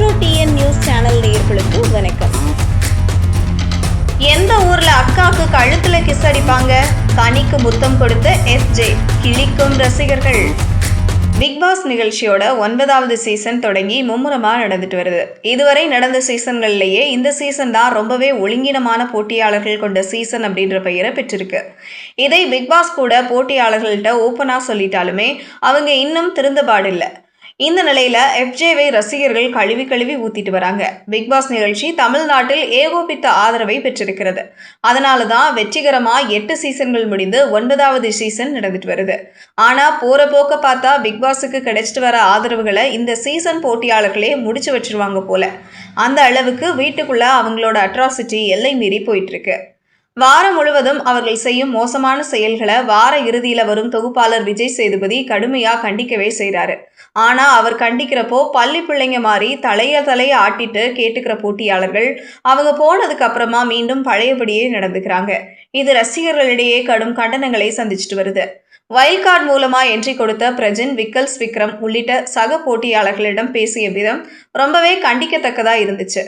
Metro TN news channel நேயர்களுக்கு வணக்கம். எந்த ஊர்ல அக்காக்கு கழுத்துல கிஸ் அடிப்பாங்க? கனிக்கு முத்தம் கொடுத்த எஸ்ஜே கிழிக்கும் ரசிகர்கள். பிக் பாஸ் நிகழ்ச்சியோட ஒன்பதாவது சீசன் தொடங்கி மும்முரமாக நடந்துட்டு வருது. இதுவரை நடந்த சீசன்கள்லேயே இந்த சீசன் தான் ரொம்பவே ஒழுங்கினமான போட்டியாளர்கள் கொண்ட சீசன் அப்படின்ற பெயரை பெற்றிருக்கு. இதை பிக் பாஸ் கூட போட்டியாளர்கள்ட்ட ஓப்பனாக சொல்லிட்டாலுமே அவங்க இன்னும் திருந்தபாடில்லை இந்த நிலையில எஃப்ஜேவை ரசிகர்கள் கழுவி கழுவி ஊத்திட்டு வராங்க. பிக் பாஸ் நிகழ்ச்சி தமிழ்நாட்டில் ஏகோபித்த ஆதரவை பெற்றிருக்கிறது. அதனால தான் வெற்றிகரமா எட்டு சீசன்கள் முடிந்து ஒன்பதாவது சீசன் நடந்துட்டு வருது. ஆனா போற போக்க பார்த்தா பிக் பாஸுக்கு கிடைச்சிட்டு வர ஆதரவுகளை இந்த சீசன் போட்டியாளர்களே முடிச்சு வச்சிருவாங்க போல. அந்த அளவுக்கு வீட்டுக்குள்ள அவங்களோட அட்ராசிட்டி எல்லை மீறி போயிட்டு இருக்கு. வாரம் முழுவதும் அவர்கள் செய்யும் மோசமான செயல்களை வார இறுதியில வரும் தொகுப்பாளர் விஜய் சேதுபதி கடுமையா கண்டிக்கவே செய்கிறாரு ஆனா அவர் கண்டிக்கிறப்போ பள்ளி பிள்ளைங்க மாதிரி தலைய தலைய ஆட்டிட்டு கேட்டுக்கிற போட்டியாளர்கள் அவங்க போனதுக்கு அப்புறமா மீண்டும் பழையபடியே நடந்துக்கிறாங்க. இது ரசிகர்களிடையே கடும் கண்டனங்களை சந்திச்சுட்டு வருது. வைல்ட் கார்டு மூலமா என்ட்ரி கொடுத்த பிரஜின் விக்கல்ஸ் விக்ரம் உள்ளிட்ட சக போட்டியாளர்களிடம் பேசிய விதம் ரொம்பவே கண்டிக்கத்தக்கதா இருந்துச்சு.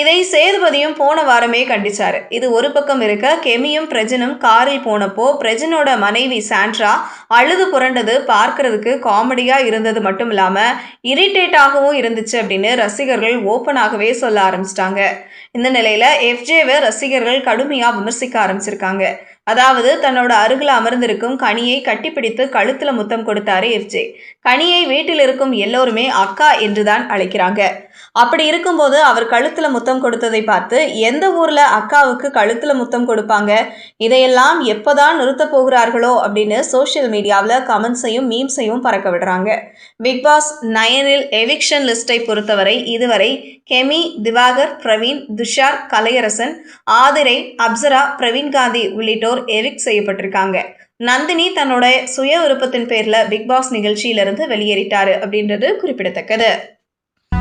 இதை சேதுபதியும் போன வாரமே கண்டிச்சாரு. இது ஒரு பக்கம் இருக்க கெமியும் பிரஜனும் காரில் போனப்போ பிரஜனோட மனைவி சாண்ட்ரா அழுது புரண்டது பார்க்கறதுக்கு காமெடியா இருந்தது மட்டும் இல்லாம இரிட்டேட்டாகவும் இருந்துச்சு அப்படின்னு ரசிகர்கள் ஓப்பனாகவே சொல்ல ஆரம்பிச்சிட்டாங்க. இந்த நிலையில எஃப்ஜேவை ரசிகர்கள் கடுமையா விமர்சிக்க ஆரம்பிச்சிருக்காங்க. அதாவது தன்னோட அருகில் அமர்ந்திருக்கும் கனியை கட்டிப்பிடித்து கழுத்துல முத்தம் கொடுத்தாரு எஃப்ஜே. கனியை வீட்டில் இருக்கும் எல்லோருமே அக்கா என்றுதான் அழைக்கிறாங்க. அப்படி இருக்கும்போது அவர் கழுத்துல முத்தம் கொடுத்ததை பார்த்து எந்த ஊர்ல அக்காவுக்கு கழுத்துல முத்தம் கொடுப்பாங்க? இதையெல்லாம் எப்போதான் நிறுத்த போகிறார்களோ? அப்படின்னு சோஷியல் மீடியாவில் கமெண்ட்ஸையும் மீம்ஸையும் பறக்க விடுறாங்க. பிக் பாஸ் நயனில் எவிக்ஷன் லிஸ்ட்டை பொறுத்தவரை இதுவரை கெமி திவாகர் பிரவீன் துஷார் கலையரசன் ஆதிரை அப்சரா பிரவீன் காந்தி உள்ளிட்டோர் எவிக் செய்யப்பட்டிருக்காங்க. நந்தினி தன்னோட சுய விருப்பத்தின் பேர்ல பிக் பாஸ் நிகழ்ச்சியிலிருந்து வெளியேறிட்டாரு அப்படின்றது குறிப்பிடத்தக்கது.